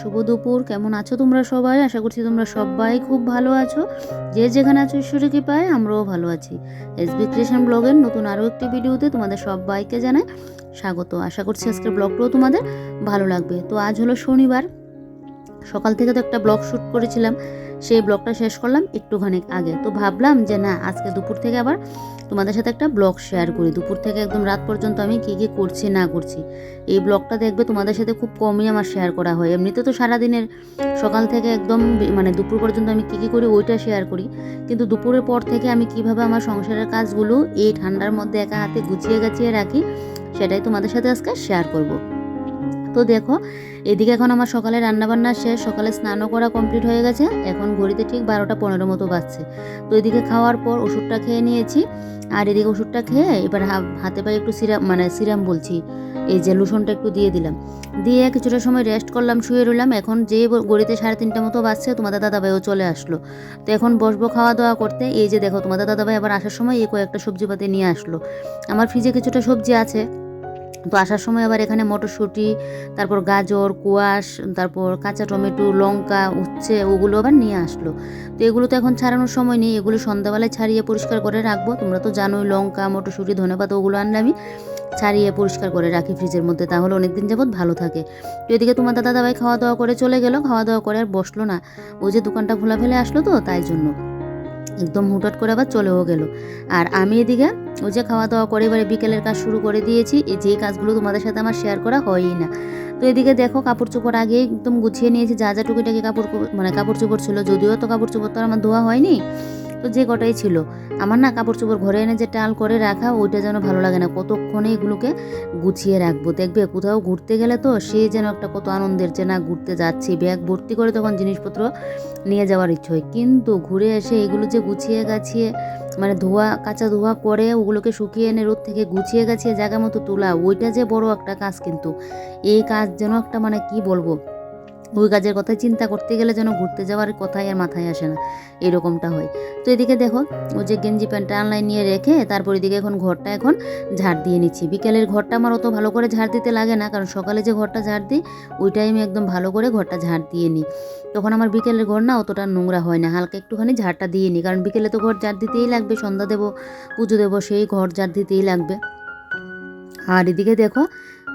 শুভ দুপুর। কেমন আছো তোমরা সবাই? আশা করছি তোমরা সবাই খুব ভালো আছো। যে যেখানে আছো ঈশ্বরকে পায় আমরাও ভালো আছি। এসবি ক্রিয়েশন ব্লগের নতুন আরও একটি ভিডিওতে তোমাদের সবাইকে জানাই স্বাগত। আশা করছি আজকের ব্লগটাও তোমাদের ভালো লাগবে। তো আজ হলো শনিবার। সকাল থেকে তো একটা ব্লগ শ্যুট করেছিলাম, সেই ব্লগটা শেষ করলাম একটুখানি আগে। তো ভাবলাম যে না, আজকে দুপুর থেকে আবার তোমাদের সাথে একটা ব্লগ শেয়ার করি। দুপুর থেকে একদম রাত পর্যন্ত আমি কী কী করছি, না করছি, এই ব্লগটা দেখবে তোমাদের সাথে খুব কমই আমার শেয়ার করা হয়। এমনিতে তো সারাদিনের সকাল থেকে একদম মানে দুপুর পর্যন্ত আমি কী কী করি ওইটা শেয়ার করি। কিন্তু দুপুরের পর থেকে আমি কীভাবে আমার সংসারের কাজগুলো এই ঠান্ডার মধ্যে একা হাতে গুছিয়ে গাছিয়ে রাখি, সেটাই তোমাদের সাথে আজকে শেয়ার করব। তো দেখো, এদিকে এখন আমার সকালে রান্নাবান্না শেষ, সকালে স্নানও করা কমপ্লিট হয়ে গেছে। এখন ঘড়িতে ঠিক বারোটা পনেরো মতো বাজছে। তো এদিকে খাওয়ার পর ওষুধটা খেয়ে নিয়েছি। আর এদিকে ওষুধটা খেয়ে এবার হাতে পায়ে একটু সিরাম মানে সিরাম বলছি, এই যে লোশনটা একটু দিয়ে দিলাম। দিয়ে কিছুটা সময় রেস্ট করলাম, শুয়ে রইলাম। এখন যে গড়িতে সাড়ে তিনটা মতো বাজছে, তোমাদের দাদাভাইও চলে আসলো। তো এখন বসবো খাওয়া দাওয়া করতে। এই যে দেখো, তোমাদের দাদাভাই আবার আসার সময় এই কয়েকটা সবজি পাতি নিয়ে আসলো। আমার ফ্রিজে কিছুটা সবজি আছে। তো আসার সময় আবার এখানে মটরশুঁটি, তারপর গাজর, কোয়াশ, তারপর কাঁচা টমেটো, লঙ্কা, উচ্ছে, ওগুলো আবার নিয়ে আসলো। তো এগুলো তো এখন ছাড়ানোর সময় নেই, এগুলো সন্ধ্যাবেলায় ছাড়িয়ে পরিষ্কার করে রাখব। তোমরা তো জানোই লঙ্কা, মটরশুঁটি, ধনেপাতা ওগুলো আনলে আমি ছাড়িয়ে পরিষ্কার করে রাখি ফ্রিজের মধ্যে, তাহলে অনেকদিন যাবত ভালো থাকে। তো এদিকে তোমার দাদা দাদাভাই খাওয়া দাওয়া করে চলে গেল খাওয়া দাওয়া করে আর বসল না। ওই যে দোকানটা খোলা ফেলে আসলো তো, তাই জন্য। একদম হুটহাট করে আবার চলেও গেল। আর আমি এদিকে ওই যে খাওয়া দাওয়া করে এবারে বিকেলের কাজ শুরু করে দিয়েছি এই যে কাজগুলো তোমাদের সাথে আমার শেয়ার করা হয়ই না। তো এদিকে দেখো কাপড় চোপড় আগে একদম গুছিয়ে নিয়েছি, যা যা টুকিটাকি কাপড় মানে কাপড় চোপড় ছিল, যদিও তো কাপড় চোপড় তো আমার ধোয়া হয়নি তো যে কটাই ছিল। আমার না কাপড় চোপড় ঘরে এনে যে টাল করে রাখা, ওইটা যেন ভালো লাগে না। কতক্ষণে এগুলোকে গুছিয়ে রাখব? দেখবে কোথাও ঘুরতে গেলে তো সে যেন একটা কত আনন্দের যে না ঘুরতে যাচ্ছি। ব্যাগ ভর্তি করে তখন জিনিসপত্র নিয়ে যাওয়ার ইচ্ছে হয়। কিন্তু ঘুরে এসে এগুলো যে গুছিয়ে গাছিয়ে মানে ধোয়া, কাঁচা ধোয়া করে ওগুলোকে শুকিয়ে এনে রোদ থেকে গুছিয়ে গাছিয়ে জায়গা মতো তোলা, ওইটা যে বড় একটা কাজ কিন্তু। এই কাজ যেন একটা মানে কি বলব? ওই কাজের কথা চিন্তা করতে গেলে যেন ঘুরতে যাওয়ার কথাই আর মাথায় আসে না। এরকমটা হয়। তো এদিকে দেখো, ওই যে গেঞ্জি প্যান্টটা অনলাইন নিয়ে রেখে তারপর এদিকে এখন ঘরটা এখন ঝাড় দিয়ে নিচ্ছি। বিকেলের ঘরটা আমার অত ভালো করে ঝাড় দিতে লাগে না, কারণ সকালে যে ঘরটা ঝাড় দিই ওইটাই আমি একদম ভালো করে ঘরটা ঝাড় দিয়ে নিই। তখন আমার বিকেলের ঘর না অতটা নোংরা হয় না, হালকা একটুখানি ঝাড়টা দিয়ে নিই, কারণ বিকেলে তো ঘর ঝাড় দিতেই লাগবে, সন্ধ্যা দেবো, পুজো দেবো, সেই ঘর ঝাড় দিতেই লাগবে। আর এদিকে দেখো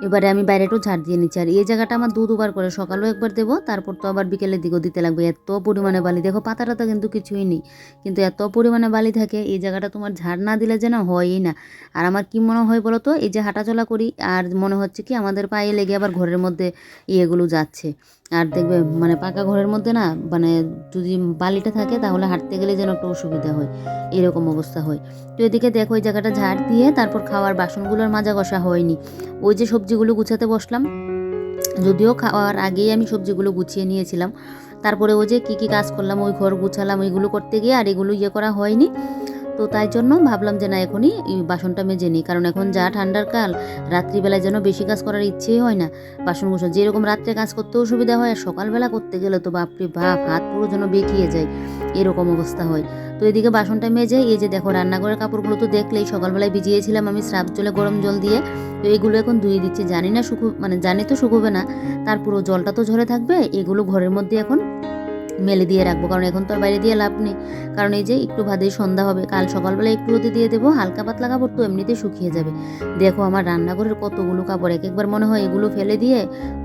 এবারে আমি বাইরে একটু ঝাড় দিয়ে নিচ্ছি। আর এই জায়গাটা আমার দু দুবার করে, সকালও একবার দেবো, তারপর তো আবার বিকেলের দিকেও দিতে লাগবে। এত পরিমাণে বালি, দেখো পাতাটা তো কিন্তু কিছুই নেই। কিন্তু এত পরিমাণে বালি থাকে, এই জায়গাটা তোমার ঝাড় না দিলে যেন হয়ই না। আর আমার কি মনে হয় বলো তো, এই যে হাঁটাচলা করি, আর মনে হচ্ছে কি আমাদের পায়ে লেগে আবার ঘরের মধ্যে ইয়েগুলো যাচ্ছে। আর দেখবে মানে পাকা ঘরের মধ্যে না মানে যদি বালিটা থাকে তাহলে হাঁটতে গেলে যেন একটু অসুবিধা হয়, এরকম অবস্থা হয়। তো এদিকে দেখো ওই জায়গাটা ঝাড় দিয়ে তারপর খাওয়ার বাসনগুলোর মাজা কষা হয়নি। ওই যে সবজিগুলো গুছাতে বসলাম, যদিও খাওয়ার আগেই আমি সবজিগুলো গুছিয়ে নিয়েছিলাম। তারপরে ওই যে কী কী কাজ করলাম, ওই ঘর গুছালাম ওইগুলো করতে গিয়ে আর এগুলো ইয়ে করা হয়নি। তো তাই জন্য ভাবলাম যে না এখনই বাসনটা মেজে নিই। কারণ এখন যা ঠান্ডার কাল রাত্রিবেলায় যেন বেশি কাজ করার ইচ্ছেই হয় না। বাসন কুসন যেরকম রাত্রে কাজ করতেও সুবিধা হয় আর সকালবেলা করতে গেলে তো বাপরে বাপ হাত পুরো যেন বেঁকিয়ে যায়। এরকম অবস্থা হয়। তো এদিকে বাসনটা মেজে এই যে দেখো রান্নাঘরের কাপড়গুলো তো দেখলেই সকালবেলায় ভিজিয়েছিলাম আমি স্রাব জলে গরম জল দিয়ে। তো এগুলো এখন ধুয়ে দিচ্ছি। জানি না শুকু মানে জানি তো শুকোবে না। তার পুরো জলটা তো ঝরে থাকবে এগুলো ঘরের মধ্যে এখন মেলে দিয়ে রাখব, কারণ এখন তো আর বাইরে দিয়ে লাভ নেই। কারণ এই যে একটু ভাদেই সন্ধ্যা হবে, কাল সকালবেলা একটু রোদে দিয়ে দেবো, হালকা পাতলা কাপড় তো এমনিতেই শুকিয়ে যাবে। দেখো আমার রান্নাঘরের কতগুলো কাপড়, এক একবার মনে হয় এগুলো ফেলে দিয়ে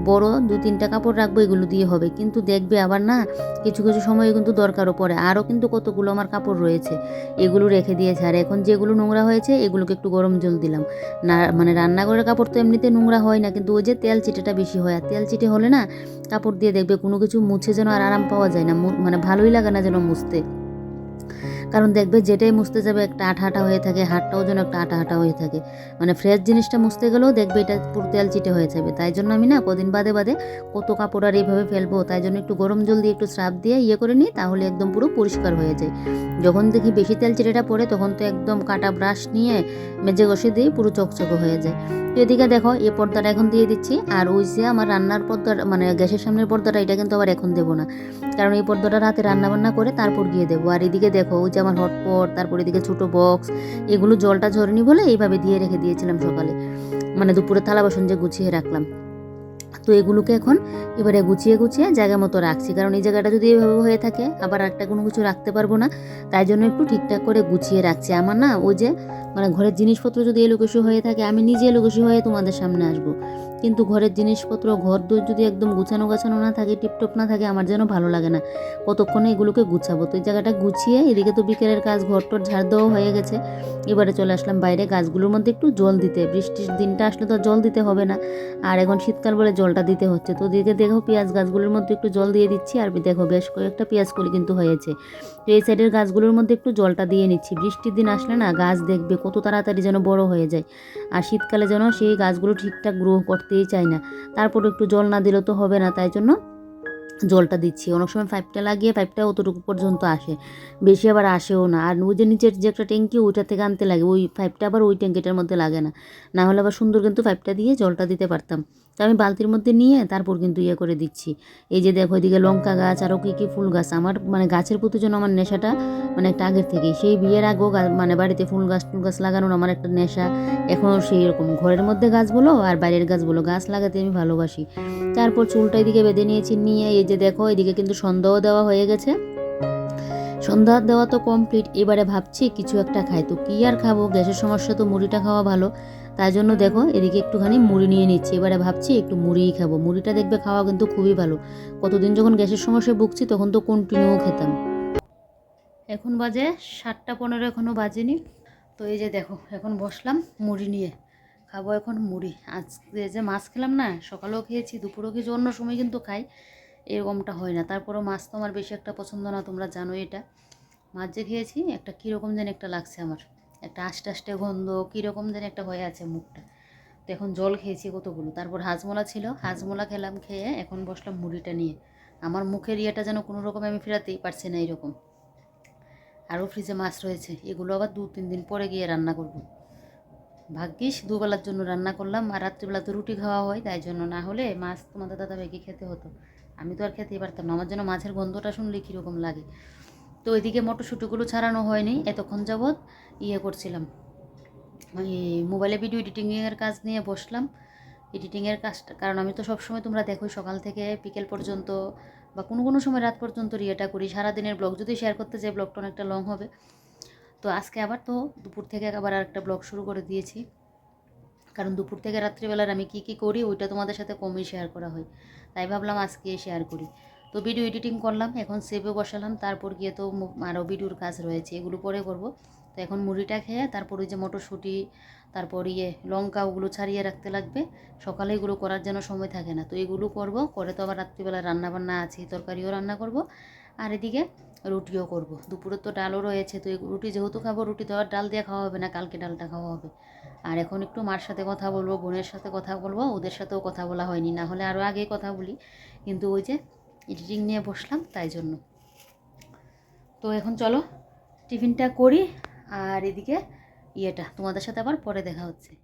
বড় দু তিনটা কাপড় রাখব, এগুলো দিয়ে হবে। কিন্তু দেখবে আবার না, কিছু কিছু সময় কিন্তু দরকারও পড়ে। আরও কিন্তু কতগুলো আমার কাপড় রয়েছে, এগুলো রেখে দিয়েছে। আর এখন যেগুলো নোংরা হয়েছে, এগুলোকে একটু গরম জল দিলাম। না মানে রান্নাঘরের কাপড় তো এমনিতে নোংরা হয় না, কিন্তু ওই যে তেল চিটেটা বেশি হয়। আর তেল চিটে হলে না, কাপড় দিয়ে দেখবে কোনো কিছু মুছে যেন আর আরাম পাওয়া যায় না মানে ভালোই লাগে না যেন মুছতে। কারণ দেখবে যেটাই মুছতে যাবে একটা আঠা আঠা হয়ে থাকে হাতটাও যেন একটা আঠা আঠা হয়ে থাকে। মানে ফ্রেশ জিনিসটা মুছতে গেলেও দেখবে এটা পুরো তেল চিটে হয়ে যাবে। তাই জন্য আমি না কদিন বাদে বাদে কত কাপড় আর এইভাবে ফেলব, তাই জন্য একটু গরম জল দিয়ে একটু স্রাব দিয়ে ইয়ে করে নিই, তাহলে একদম পুরো পরিষ্কার হয়ে যায়। যখন দেখি বেশি তেল চিটেটা পড়ে, তখন তো একদম কাটা ব্রাশ নিয়ে মেজে ঘষে দিয়ে পুরো চকচকে হয়ে যায়। তো এদিকে দেখো এই পর্দাটা এখন দিয়ে দিচ্ছি, আর ওই যে আমার রান্নার পর্দা মানে গ্যাসের সামনের পর্দাটা, এটা কিন্তু আবার এখন দেবো না। কারণ এই পর্দাটা রাতে রান্না বান্না করে তারপর গিয়ে দেবো। আর এদিকে দেখো, ওই যে আমার হটপট তারপর এদিকে ছোটো বক্স এগুলো জলটা ঝরেনি বলে এইভাবে দিয়ে রেখে দিয়েছিলাম সকালে। মানে দুপুরে থালা বাসন যে গুছিয়ে রাখলাম। তো এগুলোকে এখন এবারে গুছিয়ে গুছিয়ে জায়গা মতো রাখছি। কারণ এই জায়গাটা যদি এভাবে হয়ে থাকে, আবার একটা কোনো কিছু রাখতে পারব না। তাই জন্য একটু ঠিকঠাক করে গুছিয়ে রাখছি। আমার না ওই যে মানে ঘরের জিনিসপত্র যদি এলোকেশু হয়ে থাকে, আমি নিজে এলোকেশু হয়ে তোমাদের সামনে আসব। কিন্তু ঘরের জিনিসপত্র, ঘর দোর যদি একদম গুছানো গাছানো না থাকে, টিপটপ না থাকে, আমার যেন ভালো লাগে না। কতক্ষণে এগুলোকে গুছাবো? তো এই জায়গাটা গুছিয়ে, এদিকে তো বিকেলের কাজ ঘর টর ঝাড় দেওয়া হয়ে গেছে। এবারে চলে আসলাম বাইরে, গাছগুলোর মধ্যে একটু জল দিতে। বৃষ্টির দিনটা আসলে তো জল দিতে হবে না। আর এখন শীতকাল বলে জলটা দিতে হচ্ছে। তো দিকে দেখো, পেঁয়াজ গাছগুলোর মধ্যে একটু জল দিয়ে দিচ্ছি। আর দেখো, বেশ কয়েকটা পেঁয়াজ কলি কিন্তু হয়েছে। তো এই সাইডের গাছগুলোর মধ্যে একটু জলটা দিয়ে নিচ্ছি। বৃষ্টির দিন আসলে না গাছ দেখবে, কত তাড়াতাড়ি যেন বড় হয়ে যায়। আর শীতকালে যেন সেই গাছগুলো ঠিকঠাক গ্রো করতেই চায় না। তারপর একটু জল না দিলেও তো হবে না, তাই জন্য জলটা দিচ্ছি। অনেক সময় পাইপটা লাগিয়ে পাইপটা অতটুকু পর্যন্ত আসে, বেশি আবার আসেও না। আর ওই যে নিচের যে একটা ট্যাঙ্কি, ওইটা থেকে আনতে লাগে। ওই পাইপটা আবার ওই ট্যাঙ্কিটার মধ্যে লাগে না। না হলে আবার সুন্দর কিন্তু পাইপটা দিয়ে জলটা দিতে পারতাম। আমি বালতির মধ্যে নিয়ে তারপর কিন্তু ইয়ে করে দিচ্ছি। এই যে দেখো এদিকে লঙ্কা গাছ আরও কী কী ফুল গাছ, আমার মানে গাছের প্রতি যেন আমার নেশাটা মানে একটা আগের থেকেই। সেই বিয়ের আগেও মানে বাড়িতে ফুল গাছ ফুল গাছ লাগানোর আমার একটা নেশা। এখনও সেই রকম ঘরের মধ্যে গাছ বলো আর বাইরের গাছ বলো গাছ লাগাতে আমি ভালোবাসি। তারপর চুলটা এদিকে বেঁধে নিয়েছি, নিয়ে এই যে দেখো এদিকে কিন্তু সন্ধ্যাও দেওয়া হয়ে গেছে। সন্ধ্যা দেওয়া তো কমপ্লিট এবারে ভাবছি কিছু একটা খাই। তো কী আর খাব? গ্যাসের সমস্যা তো মুড়িটা খাওয়া ভালো। তাই জন্য দেখো, এদিকে একটুখানি মুড়ি নিয়ে নিচ্ছি। এবারে ভাবছি একটু মুড়িই খাব। মুড়িটা দেখবে খাওয়া কিন্তু খুবই ভালো। কতদিন যখন গ্যাসের সমস্যায় ভুগছি, তখন তো কন্টিনিউ খেতাম। এখন বাজে সাতটা পনেরো এখনও বাজেনি। তো এই যে দেখো, এখন বসলাম মুড়ি নিয়ে। খাব এখন মুড়ি। আজকে যে মাছ খেলাম না, সকালেও খেয়েছি, দুপুরেও খেয়েছি, অন্য সময় কিন্তু খাই। এরকমটা হয় না। তারপরেও মাছ তো আমার বেশি একটা পছন্দ না, তোমরা জানো এটা। মাছ যে খেয়েছি, একটা কীরকম যেন একটা লাগছে আমার। একটা আষ্টে আষ্টে গন্ধ, কীরকম যেন একটা হয়ে আছে মুখটা। তো এখন জল খেয়েছি কতগুলো? তারপর হাজমোলা ছিল, হাজমোলা খেলাম খেয়ে এখন বসলাম মুড়িটা নিয়ে। আমার মুখের ইয়েটা যেন কোনো রকম আমি ফেরাতেই পারছি না এরকম। আরও ফ্রিজে মাছ রয়েছে, এগুলো আবার দু তিন দিন পরে গিয়ে রান্না করব। ভাগ্যিস দুবেলার জন্য রান্না করলাম, আর রাত্রিবেলা তো রুটি খাওয়া হয়, তাই জন্য না হলে মাছ তোমাদের দাদা ভাইকে খেতে হতো। আমি তো আর খেতেই পারতাম না, আমার জন্য মাছের গন্ধটা শুনলে কীরকম লাগে। তো ওইদিকে মটরশুঁটিগুলো ছাড়ানো হয়নি, এতক্ষণ যাবৎ ইয়ে করছিলাম। ওই মোবাইলে ভিডিও এডিটিংয়ের কাজ নিয়ে বসলাম। এডিটিংয়ের কাজটা, কারণ আমি তো সবসময় তোমরা দেখোই, সকাল থেকে বিকেল পর্যন্ত বা কোনো কোনো সময় রাত পর্যন্ত ইয়েটা করি। সারাদিনের ব্লগ, যদি শেয়ার করতে যাই, ব্লগটা অনেকটা লং হবে। তো আজকে আবার তো দুপুর থেকে আবার আর একটা ব্লগ শুরু করে দিয়েছি। কারণ দুপুর থেকে রাত্রিবেলার আমি কী কী করি, ওইটা তোমাদের সাথে কমই শেয়ার করা হয়। তাই ভাবলাম আজকে শেয়ার করি। তো ভিডিও এডিটিং করলাম, এখন সেভে বসালাম, তারপর গিয়ে তো আরও ভিডিওর কাজ রয়েছে, এগুলো পরে করব। তো এখন মুড়িটা খেয়ে তারপর ওই যে মটরশুঁটি, তারপর ইয়ে লঙ্কা, ওগুলো ছাড়িয়ে রাখতে লাগবে। সকালে এগুলো করার জন্য সময় থাকে না, তো এগুলো করব, করে তো আবার রাত্রিবেলা রান্না বান্না আছে, তরকারিও রান্না করব। আর এদিকে রুটিও করব, দুপুরে তো ডালও রয়েছে, তো রুটি যেহেতু খাব, রুটি তো আর ডাল দিয়ে খাওয়া হবে না, কালকে ডালটা খাওয়া হবে। আর এখন একটু মার সাথে কথা বলব, বোনের সাথে কথা বলব, ওদের সাথেও কথা বলা হয়নি, না হলে আরও আগে কথা বলি। কিন্তু ওই যে এডিটিং নিয়ে বসলাম, তাই জন্য। তো এখন চলো টিফিনটা করি, আর এদিকে ইয়েটা, তোমাদের সাথে আবার পরে দেখা হচ্ছে।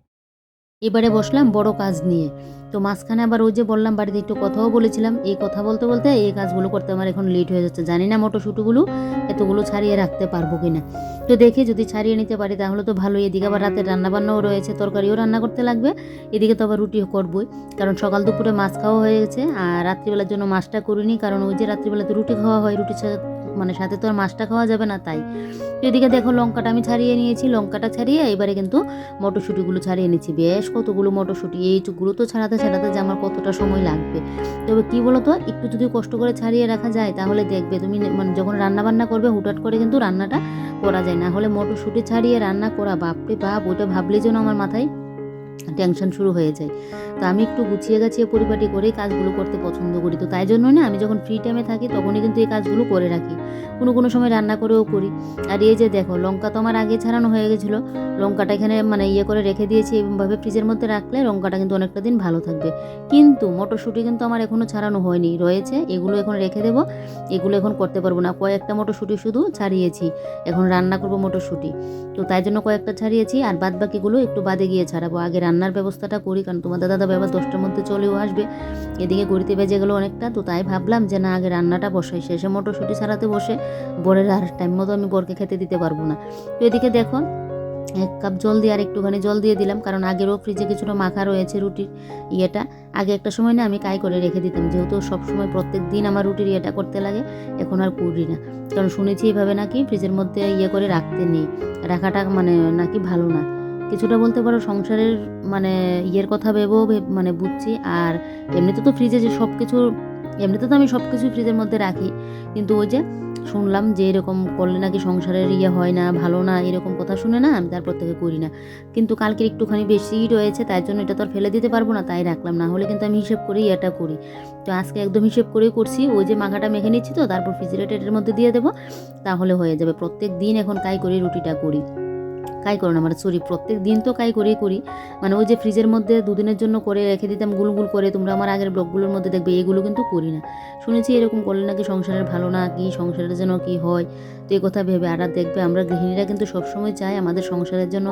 এবারে বসলাম বড় কাজ নিয়ে। তো মাঝখানে আবার ওই যে বললাম, বাড়িতে একটু কথাও বলেছিলাম। এই কথা বলতে বলতে এই কাজগুলো করতে আমার এখন লেট হয়ে যাচ্ছে। জানি না মটরশুঁটিগুলো এতগুলো ছাড়িয়ে রাখতে পারব কি না তো দেখি যদি ছাড়িয়ে নিতে পারি তাহলে তো ভালোই। এদিকে আবার রাতের রান্নাবান্নাও রয়েছে, তরকারিও রান্না করতে লাগবে। এদিকে তো আবার রুটিও করবই। কারণ সকাল দুপুরে মাছ খাওয়া হয়ে গেছে আর রাত্রিবেলার জন্য মাছটা করিনি। কারণ ওই যে রাত্রিবেলাতে রুটি খাওয়া হয় রুটির মানে সাথে তো আর মাছটা খাওয়া যাবে না, তাই। এদিকে দেখো লঙ্কাটা আমি ছাড়িয়ে নিয়েছি, লঙ্কাটা ছাড়িয়ে এবারে কিন্তু মটরশুঁটিগুলো ছাড়িয়ে নিয়েছি বেশ কতগুলো মটরশুঁটি এইটুকুগুলো তো ছাড়াতে ছাড়াতে যে আমার কতটা সময় লাগবে। তবে কী বলো তো একটু যদি কষ্ট করে ছাড়িয়ে রাখা যায়, তাহলে দেখবে তুমি মানে যখন রান্না বান্না করবে, হুটহাট করে কিন্তু রান্নাটা করা যায়। না হলে মটরশুঁটি ছাড়িয়ে রান্না করা, বাপরে বাপ, ওইটা ভাবলেই যেন আমার মাথায় টেনশন শুরু হয়ে যায়। তো আমি একটু গুছিয়ে গাছিয়ে পরিপাটি করেই কাজগুলো করতে পছন্দ করি। তো তাই জন্য না আমি যখন ফ্রি টাইমে থাকি তখনই কিন্তু এই কাজগুলো করে রাখি। কোনো কোনো সময় রান্না করেও করি। আর এই যে দেখো, লঙ্কা তো আমার আগে ছাড়ানো হয়ে গেছিল। লঙ্কাটা এখানে মানে ইয়ে করে রেখে দিয়েছি এরকমভাবে ফ্রিজের মধ্যে রাখলে লঙ্কাটা কিন্তু অনেকটা দিন ভালো থাকবে। কিন্তু মটরশুঁটি কিন্তু আমার এখনও ছাড়ানো হয়নি। রয়েছে, এগুলো এখন রেখে দেবো। এগুলো এখন করতে পারব না। কয়েকটা মটরশুঁটি শুধু ছাড়িয়েছি। এখন রান্না করব মটরশুঁটি। তো তাই জন্য কয়েকটা ছাড়িয়েছি। আর বাদ বাকিগুলো একটু বাদে গিয়ে ছাড়াবো। আগে রান্নার ব্যবস্থাটা করি, কারণ তোমাদের দাদা এবার দশটার মধ্যে চলেও আসবে। এদিকে গড়িতে বেজে গেলো অনেকটা, তো তাই ভাবলাম যে না, আগে রান্নাটা বসাই। শেষে মটরশুঁটি ছাড়াতে বসে, বরের আর টাইম মতো আমি বরকে খেতে দিতে পারব না। তো এদিকে দেখো, এক কাপ জল দিয়ে আর একটুখানি জল দিয়ে দিলাম, কারণ আগেরও ফ্রিজে কিছুটা মাখা রয়েছে রুটির ইয়েটা। আগে একটা সময় না আমি কাই করে রেখে দিতাম, যেহেতু সব সময় প্রত্যেক দিন আমার রুটির ইয়েটা করতে লাগে, এখন আর করি না। কারণ শুনেছি এইভাবে নাকি ফ্রিজের মধ্যে ইয়ে করে রাখতে নেই, রাখাটা মানে নাকি ভালো না। কিছুটা বলতে পারো সংসারের মানে ইয়ের কথা ভেব- মানে বুঝছি। আর এমনিতে তো ফ্রিজে যে সব কিছু এমনিতে তো আমি সব কিছুই ফ্রিজের মধ্যে রাখি। কিন্তু ওই যে শুনলাম যে এরকম করলে নাকি সংসারের ইয়ে হয় না, ভালো না, এরকম কথা শুনে না আমি তারপর থেকে করি না। কিন্তু কালকে একটুখানি বেশিই রয়েছে তাই জন্য এটা তো আর ফেলে দিতে পারব না, তাই রাখলাম। না হলে কিন্তু আমি হিসেব করেই এটা করি। তো আজকে একদম হিসেব করেই করছি, ওই যে মাখাটা মেখে নিচ্ছি তো, তারপর ফ্রিজিরেটারের মধ্যে দিয়ে দেবো, তাহলে হয়ে যাবে। প্রত্যেক দিন এখন কাই করে রুটিটা করি। কাই করো না মানে সরি প্রত্যেক দিন তো কাই করেই করি। মানে ওই যে ফ্রিজের মধ্যে দুদিনের জন্য করে রেখে দিতাম, গুলগুল করে, তোমরা আমার আগের ব্লগগুলোর মধ্যে দেখবে, এগুলো কিন্তু করি না। শুনেছি এরকম করলে নাকি সংসারের ভালো না, কি সংসারের জন্য কি হয়, তো এই কথা ভেবে আর দেখবে, আমরা গৃহিণীরা কিন্তু সবসময় চাই আমাদের সংসারের জন্য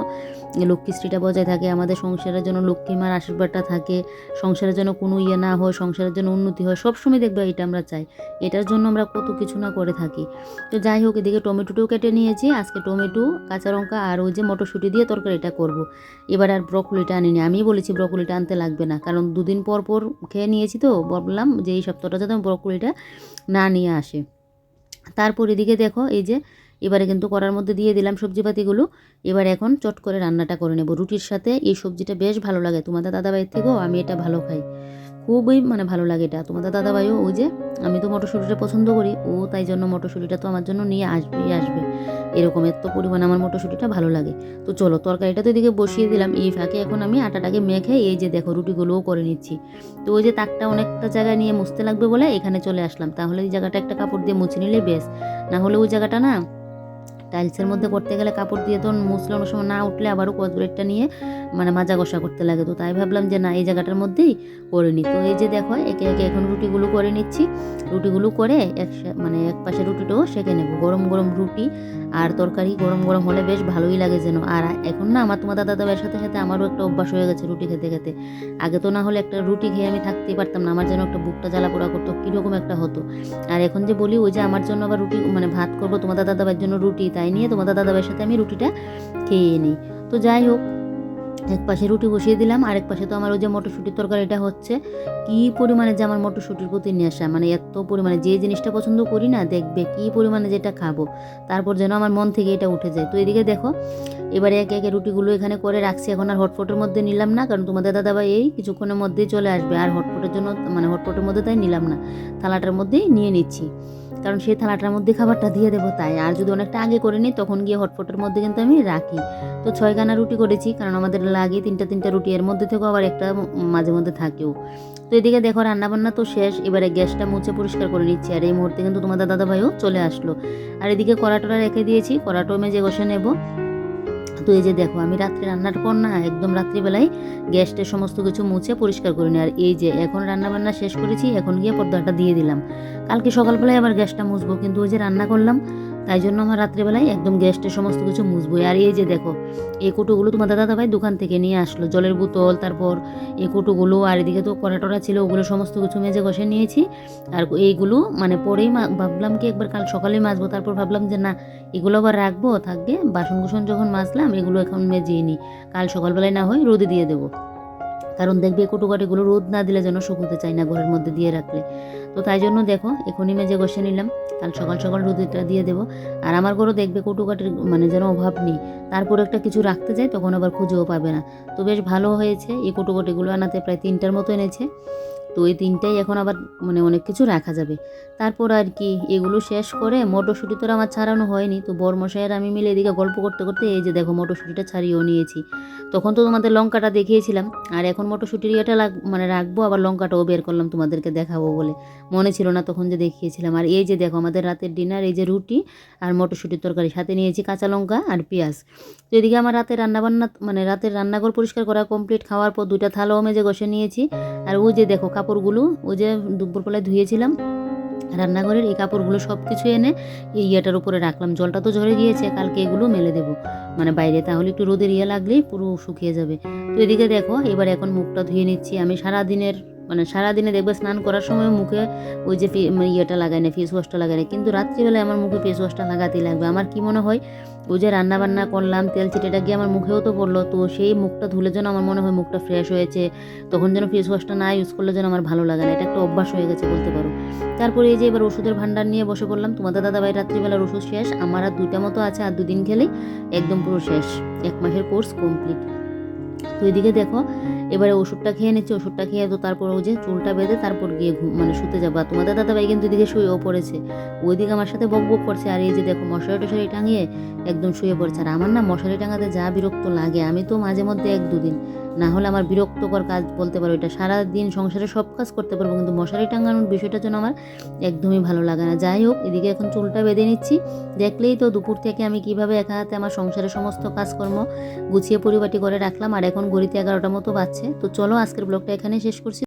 লক্ষ্মীশ্রীটা বজায় থাকে, আমাদের সংসারের জন্য লক্ষ্মীমার আশীর্বাদটা থাকে, সংসারের জন্য কোনো ইয়ে না হয়, সংসারের জন্য উন্নতি হয়, সবসময় দেখবে এটা আমরা চাই। এটার জন্য আমরা কত কিছু না করে থাকি। তো যাই হোক, এদিকে টমেটোটাও কেটে নিয়েছি, আজকে টমেটো, কাঁচা লঙ্কা আর ওই যে মটরশুঁটি দিয়ে তরকারিটা করব। এবার আর ব্রকলিটা আনিনি। আমি বলেছি ব্রকলিটা আনতে লাগবে না। কারণ দুদিন পর পর খেয়ে নিয়েছি তো, বললাম যে এই সপ্তাহটা যাতে ব্রকলিটা না নিয়ে আসে। তারপর এদিকে দেখো, এই যে এবারে কিন্তু করার মধ্যে দিয়ে দিলাম সবজিপাতিগুলো। এবার এখন চট করে রান্নাটা করে নেব। রুটির সাথে এই সবজিটা বেশ ভালো লাগে। তোমাদের দাদাভাইয়ের থেকেও আমি এটা ভালো খাই। খুবই মানে ভালো লাগে এটা। তোমাদের দাদাভাইও ওই যে, আমি তো মটরশুঁটিটা পছন্দ করি, ও তাই জন্য মটরশুঁটিটা তো আমার জন্য নিয়ে আসবেই আসবে। এরকম এত পরিমাণে আমার মটরশুঁটিটা ভালো লাগে। তো চলো, তরকারিটা তো এদিকে বসিয়ে দিলাম, এই ফাঁকে এখন আমি আটাটাকে মেখে এই যে দেখো রুটিগুলোও করে নিচ্ছি। তো ওই যে তাকটা অনেকটা জায়গায় নিয়ে মুছতে লাগবে বলে এখানে চলে আসলাম। তাহলে এই জায়গাটা একটা কাপড় দিয়ে মুছে নিলে বেশ। না হলে ওই জায়গাটা না টাইলসের মধ্যে করতে গেলে কাপড় দিয়ে তো মুসলে অনেক সময় না উঠলে আবারও কচব্রেডটা নিয়ে মানে মাজা কষা করতে লাগে। তো তাই ভাবলাম যে না, এই জায়গাটার মধ্যেই করে নিই তো এই যে দেখো, একে একে এখন রুটিগুলো করে নিচ্ছি। রুটিগুলো করে এক মানে এক পাশে রুটিটাও সেঁকে নেব। গরম গরম রুটি আর তরকারি গরম গরম হলে বেশ ভালোই লাগে যেন। আর এখন না আমার তোমার দাদা দাদার সাথে সাথে আমারও একটা অভ্যাস হয়ে গেছে রুটি খেতে খেতে। আগে তো না হলে একটা রুটি খেয়ে আমি থাকতেই পারতাম না, আমার যেন একটা বুকটা জ্বালা পোড়া করতো, কীরকম একটা হতো। আর এখন যে বলি ওই যে আমার জন্য আবার রুটি মানে ভাত করব তোমার দাদা দাদার জন্য রুটি, তাই নিয়ে তোমার দাদা দাদার সাথে আমি রুটিটা খেয়ে নিই। তো যাই হোক এক পাশে রুটি বসিয়ে দিলাম, আরেক পাশে তো আমার ওই যে মটরশুঁটির তরকারিটা হচ্ছে। কি পরিমাণে যে আমার মটরশুঁটির প্রতি নেশা মানে এত পরিমাণে যে জিনিসটা পছন্দ করি না, দেখবে কি পরিমাণে যেটা খাব, তারপর যেন আমার মন থেকে এটা উঠে যায়। তো এদিকে দেখো, এবারে একে একে রুটিগুলো এখানে করে রাখছি, এখন আর হটপটের মধ্যে নিলাম না, কারণ তোমাদের দাদাভাই এই কিছুক্ষণের মধ্যেই চলে আসবে, আর হটপটের জন্য মানে হটপটের মধ্যে তাই নিলাম না, থালাটার মধ্যেই নিয়ে নিচ্ছি। কারণ সেই থালাটার মধ্যে খাবারটা দিয়ে দেবো তাই। আর যদি অনেকটা আগে করে নিই, তখন গিয়ে হটফটের মধ্যে কিন্তু আমি রাখি। তো ছয়খানা রুটি করেছি, কারণ আমাদের লাগে তিনটা তিনটা রুটি, এর মধ্যে থেকেও আবার একটা মাঝে মধ্যে থাকেও। তো এদিকে দেখো, রান্নাবান্না তো শেষ, এবারে গ্যাসটা মুছে পরিষ্কার করে নিচ্ছি। আর এই মুহূর্তে কিন্তু তোমাদের দাদা ভাইও চলে আসলো। আর এদিকে কড়াটোরা রেখে দিয়েছি, কড়াটো মেজে বসে নেব। তো এই যে দেখো, আমি রাত্রে রান্নার পর না একদম রাত্রিবেলায় গ্যাসটা সমস্ত কিছু মুছে পরিষ্কার করে নিই। আর এই যে এখন রান্না বান্না শেষ করেছি, এখন গিয়ে পর্দাটা দিয়ে দিলাম। কালকে সকালবেলায় আবার গ্যাসটা মুছবো, কিন্তু ওই যে রান্না করলাম তাই জন্য আমার রাত্রেবেলায় একদম গ্যাসটের সমস্ত কিছু মুছবো আর এই যে দেখো, এই কোটোগুলো তোমার দাদা ভাই দোকান থেকে নিয়ে আসলো। জলের বোতল, তারপর এই কোটোগুলো, আর এদিকে তো কড়াটরা ছিল, ওগুলো সমস্ত কিছু মেজে ঘষে নিয়েছি। আর এইগুলো মানে পরেই ভাবলাম কি একবার কাল সকালে মাজবো। তারপর ভাবলাম যে না, এগুলো আবার রাখব, থাকবে। বাসন কুসন যখন মাজলাম, এগুলো এখন মেজিয়ে নিই কাল সকালবেলায় না হয় রোদে দিয়ে দেবো। কারণ দেখবে কটুকাটিগুলো রোদ না দিলে যেন শুকোতে চায় না ঘরের মধ্যে দিয়ে রাখলে। তো তাই জন্য দেখো, এখনই মেজে বসে নিলাম। কাল সকাল সকাল রোদটা দিয়ে দেবো। আর আমার ঘরও দেখবে কটুকাটির মানে যেন অভাব নেই। তারপর একটা কিছু রাখতে যায়, তখন আবার খুঁজেও পাবে না। তো বেশ ভালো হয়েছে এই কটুকাটিগুলো। আনাতে প্রায় তিনটার মতো এনেছে। তো এই তিনটাই এখন আবার মানে অনেক কিছু রাখা যাবে। তারপর আর কি এগুলো শেষ করে মটরশুঁটি তো আমার ছাড়ানো হয়নি। তো বরমশাইয়ের আমি মিলে এদিকে গল্প করতে করতে এই যে দেখো মটরশুঁটিটা ছাড়িয়েও নিয়েছি। তখন তো তোমাদের লঙ্কাটা দেখিয়েছিলাম। আর এখন মটরশুঁটির ইয়েটা লাগ মানে রাখব, আবার লঙ্কাটাও বের করলাম তোমাদেরকে দেখাবো বলে। মনে ছিল না তখন যে দেখিয়েছিলাম। আর এই যে দেখো আমাদের রাতের ডিনার, এই যে রুটি আর মটরশুঁটির তরকারি। সাথে নিয়েছি কাঁচা লঙ্কা আর পেঁয়াজ। তো এদিকে আমার রাতের রান্নাবান্না মানে রাতের রান্নাঘর পরিষ্কার করা কমপ্লিট। খাওয়ার পর দুইটা থালাও মেজে বসে নিয়েছি। আর ওই যে দেখো কাপড়গুলো, ওই যে দুপুরবেলায় ধুয়েছিলাম, রান্নাঘরের এই কাপড়গুলো সব কিছু এনে এই ইয়েটার উপরে রাখলাম। জলটা তো ঝরে গিয়েছে, কালকে এগুলো মেলে দেবো। মানে বাইরে তাহলে একটু রোদের ইয়ে লাগলেই পুরো শুকিয়ে যাবে। তো এদিকে দেখো, এবার এখন মুখটা ধুয়ে নিচ্ছি। আমি সারা দিনের মানে সারাদিনে দেখবে স্নান করার সময় মুখে ওই যে মানে ইয়েটা লাগাই না ফেস ওয়াশটা লাগাই না। কিন্তু রাত্রিবেলায় আমার মুখে ফেস ওয়াশটা লাগাতেই লাগবে। আমার কি মনে হয় ওই যে রান্না বান্না করলাম, তেল চিটেটা গিয়ে আমার মুখেও তো পড়ল, তো সেই মুখটা ধুলে যেন আমার মনে হয় মুখটা ফ্রেশ হয়েছে, তখন যেন ফেস ওয়াশটা না ইউজ করলে যেন আমার ভালো লাগে না। এটা একটা অভ্যাস হয়ে গেছে বলতে পারো। তারপরে এই যে এবার ওষুধের ভান্ডার নিয়ে বসে পড়লাম। তোমাদের দাদাভাই রাত্রিবেলার ওষুধ শেষ, আমার আর দুইটা মতো আছে, আর দুদিন খেলেই একদম পুরো শেষ। এক মাসের কোর্স কমপ্লিট তো এদিকে দেখো এবারে ওষুধটা খেয়ে নিচ্ছে, ওষুধটা খেয়ে তো তারপর ও যে চুলটা বেঁধে তারপর গিয়ে ঘুম মানে শুতে যাব। আর তোমাদের দাদাভাই কিন্তু এদিকে শুয়েও পড়েছে। ওইদিকে আমার সাথে বক বক করছে, আর এই যে দেখো মশারি টশারি টাঙিয়ে একদম শুয়ে পড়ছে। আর আমার না মশারি টাঙাতে যা বিরক্ত লাগে, আমি তো মাঝে মধ্যে এক দুদিন। না হলে আমার বিরক্তকর কাজ বলতে পারো এটা। সারা দিন সংসারে সব কাজ করতে পারব, কিন্তু মশারি টাঙানোর বিষয়টা যেন আমার একদমই ভালো লাগে না। যাই হোক, এদিকে এখন চুলটা বেঁধে নিচ্ছি। দেখলেই তো দুপুর থেকে আমি কীভাবে একা হাতে আমার সংসারের সমস্ত কাজকর্ম গুছিয়ে পরিপাটি করে রাখলাম। আর এখন ঘড়িতে এগারোটা মতো বাজছে তো চলো আজকের ব্লগটা এখানে শেষ করছি।